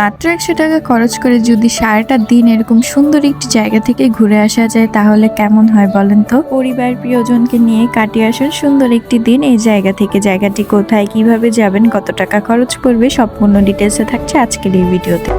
মাত্র একশো টাকা খরচ করে যদি সারাটা দিন এরকম সুন্দর একটি জায়গা থেকে ঘুরে আসা যায়, তাহলে কেমন হয় বলেন তো? পরিবার প্রিয়জনকে নিয়ে কাটিয়ে আসুন সুন্দর একটি দিন এই জায়গা থেকে। জায়গাটি কোথায়, কীভাবে যাবেন, কত টাকা খরচ পড়বে সম্পূর্ণ ডিটেলসে থাকছে আজকের এই ভিডিওতে।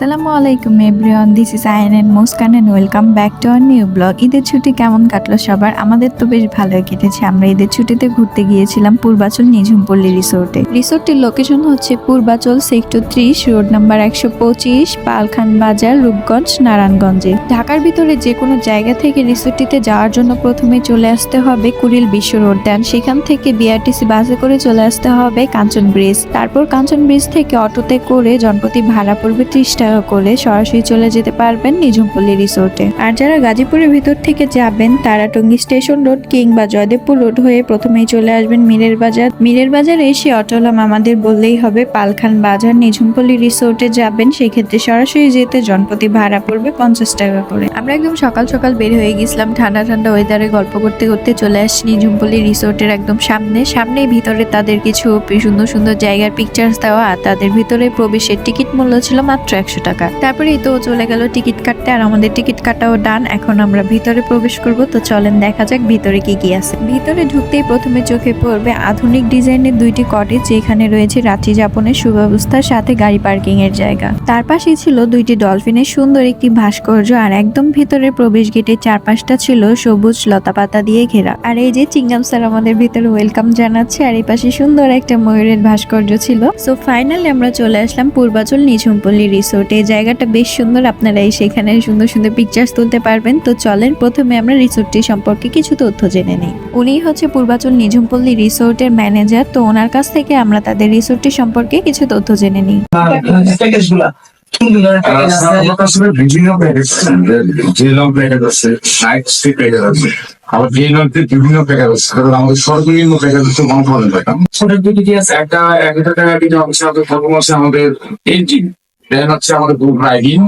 আসসালামু আলাইকুম everyone this is Ain and Muskan and welcome back to our new vlog ঈদের ছুটি কেমন কাটলো সবার? আমাদের তো বেশ ভালোই কেটেছে। আমরা ঈদের ছুটিতে ঘুরতে গিয়েছিলাম পূর্বাচল নিঝুমপল্লী রিসোর্টে রিসোর্টের লোকেশন হচ্ছে পূর্বাচল সেক্টর ত্রিশ রোড নাম্বার একশো পঁচিশ, পালখান বাজার, রূপগঞ্জ, নারায়ণগঞ্জে। ঢাকার ভিতরে যে কোনো জায়গা থেকে রিসোর্টটিতে যাওয়ার জন্য প্রথমে চলে আসতে হবে কুড়িল বিশ্ব রোড দেন সেখান থেকে বিআরটিসি বাসে করে চলে আসতে হবে কাঞ্চন ব্রিজ তারপর কাঞ্চন ব্রিজ থেকে অটোতে করে জনপ্রতি ভাড়া পড়বে ত্রিশ টাকা। করে সরাসরি চলে যেতে পারবেন নিঝুমপল্লী রিসোর্টে। আর যারা গাজীপুরের ভিতর থেকে যাবেন, তারা টঙ্গী স্টেশন রোড কিংবা জয়দেবপুর রোড হয়ে প্রথমেই চলে আসবেন মিরের বাজার। মিরের বাজারে এসে অটোলাম আমাদের বললেই হবে, পালখান বাজার নিঝুমপল্লী রিসোর্টে যাবেন, সেক্ষেত্রে সরাসরি যেতে জনপ্রতি ভাড়া পড়বে পঞ্চাশ টাকা করে। আমরা একদম সকাল সকাল বের হয়ে গেছিলাম, ঠান্ডা ঠান্ডা ওয়েদারে গল্প করতে করতে চলে আসছি নিঝুমপল্লী রিসোর্টের একদম সামনে। সামনেই ভিতরে তাদের কিছু সুন্দর সুন্দর জায়গার পিকচার্স দেওয়া, আর তাদের ভিতরে প্রবেশের টিকিট মূল্য ছিল মাত্র একশো টাকা। তারপরে তো চলে গেল টিকিট কাটতে, আর আমাদের টিকিট কাটাও ডান, এখন আমরা ভিতরে প্রবেশ করব। তো চলেন দেখা যাক ভিতরে কি কি আছে। ভিতরে ঢুকতেই প্রথমে চোখে পড়বে আধুনিক ডিজাইনের দুইটি কটেজ, যেখানে রয়েছে রাত্রি যাপনের সুব্যবস্থার সাথে গাড়ি পার্কিং এর জায়গা। তার পাশেই ছিল দুইটি ডলফিনের সুন্দর একটি ভাস্কর্য, আর একদম ভিতরে প্রবেশ গেটের চারপাশটা ছিল সবুজ লতাপাতা দিয়ে ঘেরা। আর এই যে চিংগাম স্যার আমাদের ভিতরে ওয়েলকাম জানাচ্ছে, আর এই পাশে সুন্দর একটা ময়ূরের ভাস্কর্য ছিল। সো ফাইনালি আমরা চলে আসলাম পূর্বাচল নিঝুমপল্লী রিসোর্টে এই জায়গাটা বেশ সুন্দর আপনারা এই সেখানে সুন্দর সুন্দর পিকচার্স তুলতে পারবেন তো চলেন প্রথমে আমরা রিসোর্টটি সম্পর্কে কিছু তথ্য জেনে নিই উনি হচ্ছে পূর্বাচল নিঝুমপল্লী রিসোর্টের ম্যানেজার তো ওনার কাছ থেকে আমরা তাদের রিসোর্টটি সম্পর্কে কিছু তথ্য জেনে নিই আবার বিভিন্ন প্যাকেজ আছে কারণ আমাদের সর্বনিম্ন প্যাকেজ হচ্ছে ওয়ান থাউজেন্ড টাকা ছোট দুটি একটা টাকা দিতে হচ্ছে আমাদের প্রথম আছে আমাদের এন্ট্রি দেন হচ্ছে আমাদের গ্রুপ রাইডিং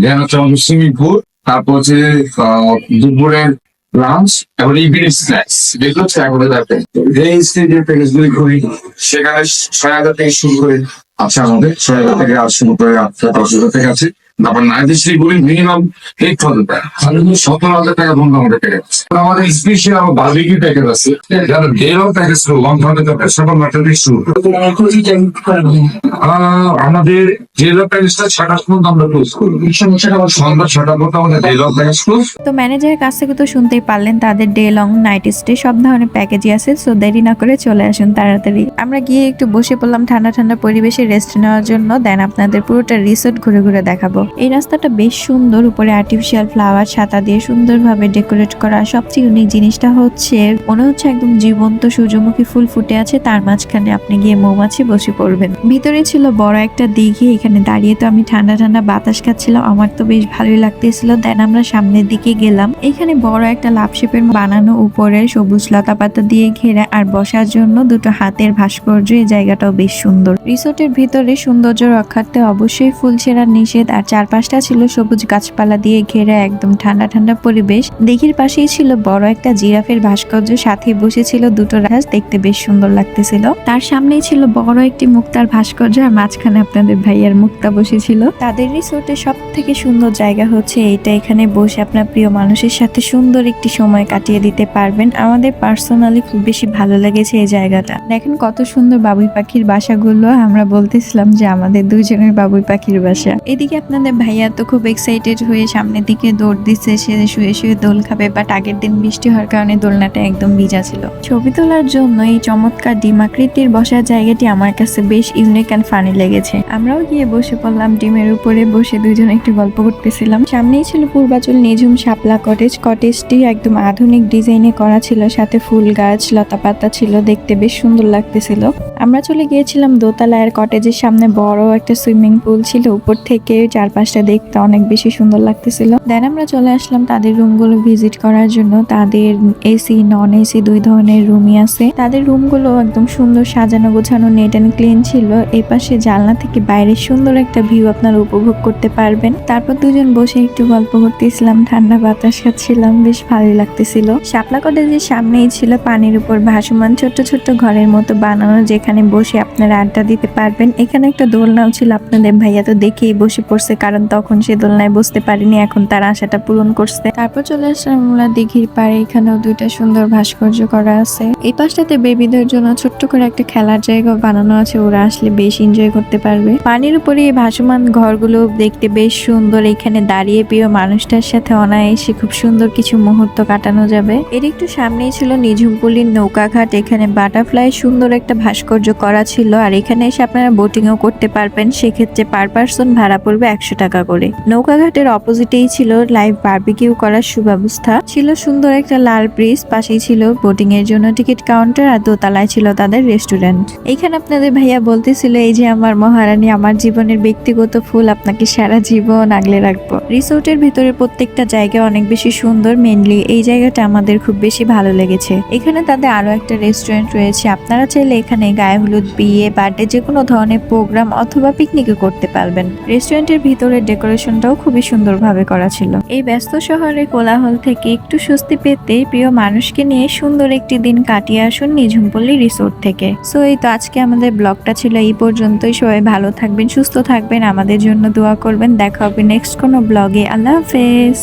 দেন হচ্ছে আমাদের সুইমিং পুল তারপর হচ্ছে দুপুরের লাঞ্চ এবং ইভিনিং স্ন্যাক্স যেগুলো হচ্ছে আমাদের যাতে এই স্টেজের প্যাকেজ গুলি করি সেখানে ছয় হাজার থেকে শুরু করে আছে আমাদের ছয় হাজার থেকে শুরু করে আটটা দশ হাজার থেকে আছে। তারপর নাইনটি থ্রি গুলি মিনিমাম এইট সতেরো হাজার টাকা আমাদের প্যাকেজ আমাদের স্পেশাল আমার বার্বিকিউ প্যাকেজ আছে যারা প্যাকেজ আমাদের তো ম্যানেজারের কাছ থেকে তো শুনতেই পারলেন, তাদের ডে লং নাইট স্টে সব ধরনের প্যাকেজই আছে সো দেরি না করে চলে আসুন তাড়াতাড়ি। আমরা গিয়ে একটু বসে পড়লাম ঠান্ডা ঠান্ডা পরিবেশে রেস্ট নেওয়ার জন্য দেন আপনাদের পুরোটা রিসোর্ট ঘুরে ঘুরে দেখাবো। এই রাস্তাটা বেশ সুন্দর। উপরে আর্টিফিশিয়াল ফ্লাওয়ার ছাতা দিয়ে সুন্দরভাবে ডেকোরেট করা। সবচেয়ে ইউনিক জিনিসটা হচ্ছে, মনে হচ্ছে একদম জীবন্ত সূর্যমুখী ফুল ফুটে আছে। তার মাঝখানে আপনি গিয়ে মৌমাছি বসে পড়বেন। ভিতরে ছিল বড় একটা দিঘি, এখানে দাঁড়িয়ে তো আমি ঠান্ডা ঠান্ডা বাতাস খাচ্ছিলাম। আমার তো বেশ ভালোই লাগতেছিল। দেন আমরা সামনের দিকে গেলাম। এখানে বড় একটা লাভ শেপের বানানো উপরে সবুজ লতা পাতা দিয়ে ঘেরা। আর বসার জন্য দুটো হাতের ভাস্কর্য। এই জায়গাটাও বেশ সুন্দর। রিসোর্টের ভিতরে সৌন্দর্য রক্ষার্থে অবশ্যই ফুল ছেঁড়ার নিষেধ। আর চারপাশটা ছিল সবুজ গাছপালা দিয়ে ঘেরা একদম ঠান্ডা ঠান্ডা পরিবেশ। দিঘির পাশেই ছিল বড় একটা জিরাফের ভাস্কর্য, সাথে বসেছিল দুটো রাজ, দেখতে বেশ সুন্দর লাগতেছিল। তার সামনেই ছিল বড় একটি মুক্তার ভাস্কর্য, আর মাঝখানে আপনাদের ভাইয়ার মুক্তা বসেছিল। তাদের রিসোর্টের সব থেকে সুন্দর জায়গা হচ্ছে এটা এখানে বসে আপনার প্রিয় মানুষের সাথে সুন্দর একটি সময় কাটিয়ে দিতে পারবেন। আমাদের পার্সোনালি খুব বেশি ভালো লেগেছে এই জায়গাটা। দেখেন কত সুন্দর বাবুই পাখির বাসাগুলো, আমরা বলতেছিলাম যে আমাদের দুজনের বাবুই পাখির বাসা। এদিকে আপনাদের ভাইয়া তো খুব এক্সাইটেড হয়ে সামনের দিকে দৌড় দিচ্ছে। সে শুয়ে শুয়ে দোল খাবে বাট আগের দিন বৃষ্টি হওয়ার কারণে দোলনাটা একদম ভিজা ছিল। ছবি তোলার জন্য এই চমৎকার ডিমাকৃতির বসার জায়গাটি আমার কাছে বেশ ইউনিক অ্যান্ড ফানি লেগেছে। আমরাও গিয়ে বসে পড়লাম ডিমের উপরে, বসে দুজন একটু গল্প করতেছিলাম। সামনেই ছিল পূর্বাচল নিঝুম শাপলা কটেজ কটেজটি একদম আধুনিক ডিজাইনে করা ছিল, সাথে ফুল গাছ, লতা পাতা ছিল, দেখতে বেশ সুন্দর লাগতেছিল। আমরা চলে গিয়েছিলাম দোতলায়ের কটেজের সামনে বড় একটা সুইমিং পুল ছিল, উপর থেকে চার চারপাশটা দেখতে অনেক বেশি সুন্দর লাগতেছিল। দেন আমরা চলে আসলাম তাদের রুমগুলো ভিজিট করার জন্য। তাদের এসি নন এসি দুই ধরনের রুমই আছে। তাদের রুমগুলো একদম সুন্দর সাজানো গোছানো নেট অ্যান্ড ক্লিন ছিল। এই পাশে জানলা থেকে বাইরে সুন্দর একটা ভিউ আপনারা উপভোগ করতে পারবেন। তারপর দুজন বসে একটু গল্প করতেছিলাম, ঠান্ডা বাতাস খাচ্ছিলাম, বেশ ভালোই লাগতেছিল। শাপলা কটেজের সামনেই ছিল পানির উপর ভাসমান ছোট্ট ছোট্ট ঘরের মতো বানানো, যেখানে বসে আপনারা আড্ডা দিতে পারবেন। এখানে একটা দোলনাও ছিল আপনাদের ভাইয়া তো দেখেই বসে পড়ছে কারণ তখন সে দোলনায় বসতে পারেনি, এখন তার আশাটা পূরণ করছে। তারপর চলে আসলাম আমরা দিঘির পাড়ে, এখানেও দুইটা সুন্দর ভাস্কর্য করা আছে। এই পাশটাতে বেবিদের জন্য ছোট্ট করে একটা খেলার জায়গা বানানো আছে, ওরা আসলে বেশ এনজয় করতে পারবে। পানির উপরে এই ভাসমান ঘরগুলো দেখতে বেশ সুন্দর, এখানে দাঁড়িয়ে প্রিয় মানুষটার সাথে অনায়াসে খুব সুন্দর কিছু মুহূর্ত কাটানো যাবে। এর একটু সামনেই ছিল নিঝুমপুলির নৌকাঘাট, এখানে বাটারফ্লাই সুন্দর একটা ভাস্কর্য করা ছিল, আর এখানে এসে আপনারা বোটিংও করতে পারবেন। সেক্ষেত্রে পার পার্সন ভাড়া পড়বে একশো টাকা করে। নৌকাঘাটের অপোজিটেই ছিল লাইভ বারবিকিউ করার সুব্যবস্থা। ছিল সুন্দর একটা লাল ব্রিজ পাশেই ছিল বোটিং এর জন্য টিকিট কাউন্টার আর দোতলায় ছিল তাদের রেস্টুরেন্ট এখানে আপনাদের ভাইয়া বলতেছিল, এই যে আমার মহারানী, আমার জীবনের ব্যক্তিগত ফুল, আপনাকে সারা জীবন আগলে রাখব। রিসোর্টের ভিতরে প্রত্যেকটা জায়গা অনেক বেশি সুন্দর মেনলি এই জায়গাটা আমাদের খুব বেশি ভালো লেগেছে। এখানে তাদের আরও একটা রেস্টুরেন্ট রয়েছে। আপনারা চাইলে এখানে গায়ে হলুদ, বিয়ে বার্থডে যে কোনো ধরনের প্রোগ্রাম অথবা পিকনিকও করতে পারবেন। রেস্টুরেন্টের ভিতরে ডেকোরেশনটাও খুবই সুন্দরভাবে করা ছিল। এই ব্যস্ত শহরে কোলাহল থেকে একটু স্বস্তি পেতে প্রিয় মানুষকে নিয়ে সুন্দর একটি দিন কাটিয়ে আসুন নিঝুমপল্লী রিসোর্ট থেকে। সো, এই তো আজকে আমাদের ব্লগটা ছিল এই পর্যন্তই। সবাই ভালো থাকবেন, সুস্থ থাকবেন। আমাদের জন্য দোয়া করবেন। দেখা হবে নেক্সট কোনো ব্লগে। আল্লাহ হাফেজ।